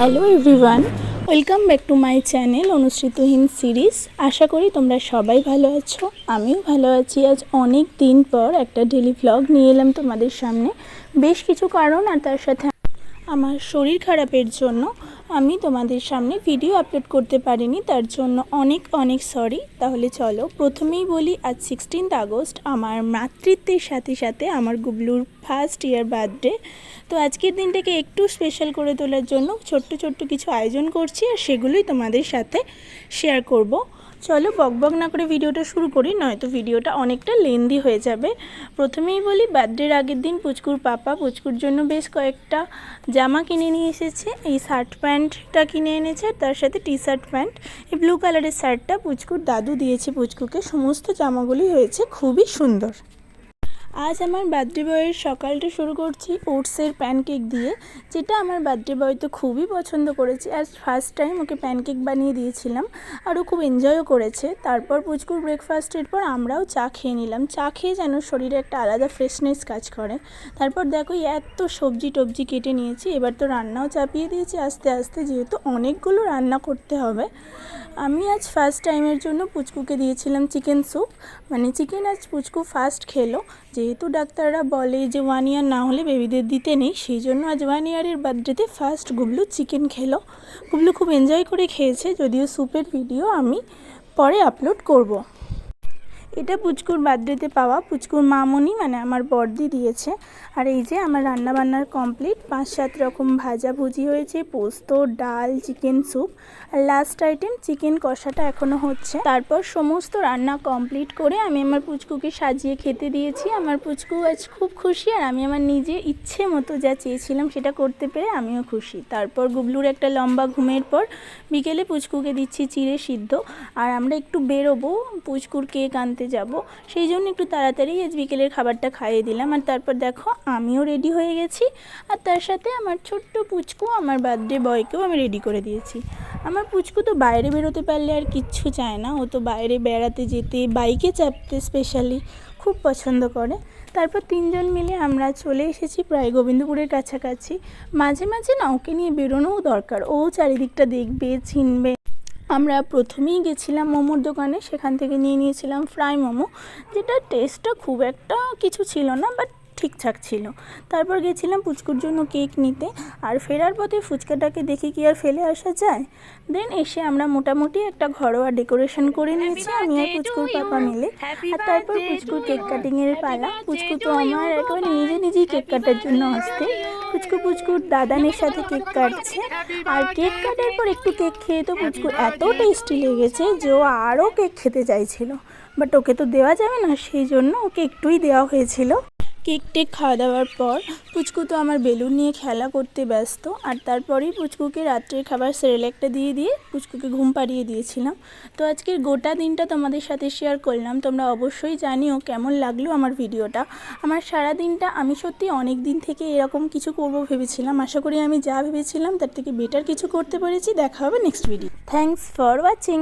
Hello everyone, welcome back to my channel অনুসৃতহীন series. আশা করি তোমরা সবাই ভালো আছো, আমিও ভালো আছি। আজ অনেক দিন পর একটা ডেলি ভ্লগ নিয়ে এলাম তোমাদের সামনে। বেশ কিছু কারণ আর তার সাথে আমার শরীর খারাপের জন্য আমি তোমাদের সামনে ভিডিও আপলোড করতে পারিনি, তার জন্য অনেক অনেক সরি তাহলে চলো, প্রথমেই বলি, আজ সিক্সটিন্থ আগস্ট, আমার মাতৃত্বের সাথে সাথে আমার গুবলুর ফার্স্ট ইয়ার বার্থডে তো আজকের দিনটাকে একটু স্পেশাল করে তোলার জন্য ছোট্ট ছোট্ট কিছু আয়োজন করছি, আর সেগুলোই তোমাদের সাথে শেয়ার করব। চলো বক বক না করে ভিডিওটা শুরু করি, নয়তো ভিডিওটা অনেকটা লেন্দি হয়ে যাবে। প্রথমেই বলি, বার্থডের আগের দিন পুচকুর পাপা পুচকুর জন্য বেশ কয়েকটা জামা কিনে নিয়ে এসেছে। এই শার্ট প্যান্টটা কিনে এনেছে তার সাথে টি শার্ট প্যান্ট এই ব্লু কালারের শার্টটা পুচকুর দাদু দিয়েছে। পুচকুকে সমস্ত জামাগুলি হয়েছে। খুবই সুন্দর। আজ আমার বার্থডে বয়ের সকালটা শুরু করছি ওটসের প্যানকেক দিয়ে, যেটা আমার বার্থডে বয় তো খুবই পছন্দ করেছে। আজ ফার্স্ট টাইম ওকে প্যানকেক বানিয়ে দিয়েছিলাম আর ও খুব এনজয়ও করেছে। তারপর পুচকুর ব্রেকফাস্টের পর আমরাও চা খেয়ে নিলাম। চা খেয়ে যেন শরীরে একটা আলাদা ফ্রেশনেস কাজ করে। তারপর দেখো এত সবজি টবজি কেটে নিয়েছি, এবার তো রান্নাও চাপিয়ে দিয়েছি। আস্তে আস্তে যেহেতু অনেকগুলো রান্না করতে হবে, আমি আজ ফার্স্ট টাইমের জন্য পুচকুকে দিয়েছিলাম চিকেন স্যুপ মানে চিকেন আজ পুচকু ফার্স্ট খেলো যেহেতু ডাক্তাররা বলে যে ওয়ান ইয়ার না হলে বেবিদের দিতে নেই, সেই জন্য আজ ওয়ান ইয়ারের বার্থডেতে ফার্স্ট গুবলু চিকেন খেলো গুবলু খুব এনজয় করে খেয়েছে, যদিও স্যুপের ভিডিও আমি পরে আপলোড করব। এটা পুচকুর বার্থডেতে পাওয়া। পুচকুর মামনি মানে আমার বর্দি দিয়েছে। আর এই যে আমার রান্না বান্নার কমপ্লিট পাঁচ সাত রকম ভাজা ভুজি হয়েছে, পোস্ত, ডাল, চিকেন স্যুপ। আর লাস্ট আইটেম চিকেন কষাটা এখনও হচ্ছে। তারপর সমস্ত রান্না কমপ্লিট করে আমি আমার পুচকুকে সাজিয়ে খেতে দিয়েছি। আমার পুচকু আজ খুব খুশি আর আমি আমার নিজে ইচ্ছে মতো যা চেয়েছিলাম সেটা করতে পেরে আমিও খুশি। তারপর গুবলুর একটা লম্বা ঘুমের পর বিকেলে পুচকুকে দিচ্ছি চিড়ে সিদ্ধ। আর আমরা একটু বেরোবো, পুচকুর কেক আনতে যাব। সেই জন্য একটু তাড়াতাড়ি আজ বিকেলের খাবারটা খাইয়ে দিলাম। আর তারপর দেখো, আমিও রেডি হয়ে গেছি। আর তার সাথে আমার ছোট্ট পুচকু, আমার বার্থডে বয়কেও আমি রেডি করে দিয়েছি। আমার পুচকু তো বাইরে বেরোতে পারলে আর কিচ্ছু চায় না। ও তো বাইরে বেড়াতে যেতে বাইকে চাপতে স্পেশালি খুব পছন্দ করে। তারপর তিনজন মিলে আমরা চলে এসেছি প্রায় গোবিন্দপুরের কাছাকাছি। মাঝে মাঝে না, ওকে নিয়ে বেরোনোও দরকার। ও চারিদিকটা দেখবে, চিনবে। আমরা প্রথমেই গেছিলাম মোমোর দোকানে সেখান থেকে নিয়ে নিয়েছিলাম ফ্রাই মোমো যেটা টেস্টটা খুব একটা কিছু ছিল না বাট ঠিকঠাক ছিল। তারপর গেছিলাম পুচকুর জন্য কেক নিতে আর ফেরার পথে ফুচকাটাকে দেখে কি আর ফেলে আসা যায়? দেন এসে আমরা মোটামুটি একটা ঘরোয়া ডেকোরেশন করে নিয়েছি আমি আর পুচকুর পাপা মিলে। আর তারপর পুচকুর কেক কাটিংয়ের পালা। পুচকু তো আমার একেবারে নিজে নিজেই কেক কাটার জন্য আসতে পুচকু পুচকুর দাদানের সাথে কেক কাটছে। আর কেক কাটার পর একটু কেক খেয়ে তো পুচকু এত টেস্টি লেগেছে যে ও আরও কেক খেতে চাইছিল। বাট ওকে তো দেওয়া যাবে না, সেই জন্য ওকে একটুই দেওয়া হয়েছিল। কেক টেক খাওয়া দাওয়ার পর পুচকু তো আমার বেলুন নিয়ে খেলা করতে ব্যস্ত। আর তারপরেই পুচকুকে রাত্রের খাবার সেরেলেকটা দিয়ে দিয়ে পুচকুকে ঘুম পাড়িয়ে দিয়েছিলাম। তো আজকের গোটা দিনটা তোমাদের সাথে শেয়ার করলাম। তোমরা অবশ্যই জানিও কেমন লাগল আমার ভিডিওটা। আমার সারা দিনটা আমি সত্যি অনেক দিন থেকে এরকম কিছু করব ভেবেছিলাম। আশা করি আমি যা ভেবেছিলাম তার থেকে বেটার কিছু করতে পেরেছি। দেখা হবে next video thanks for watching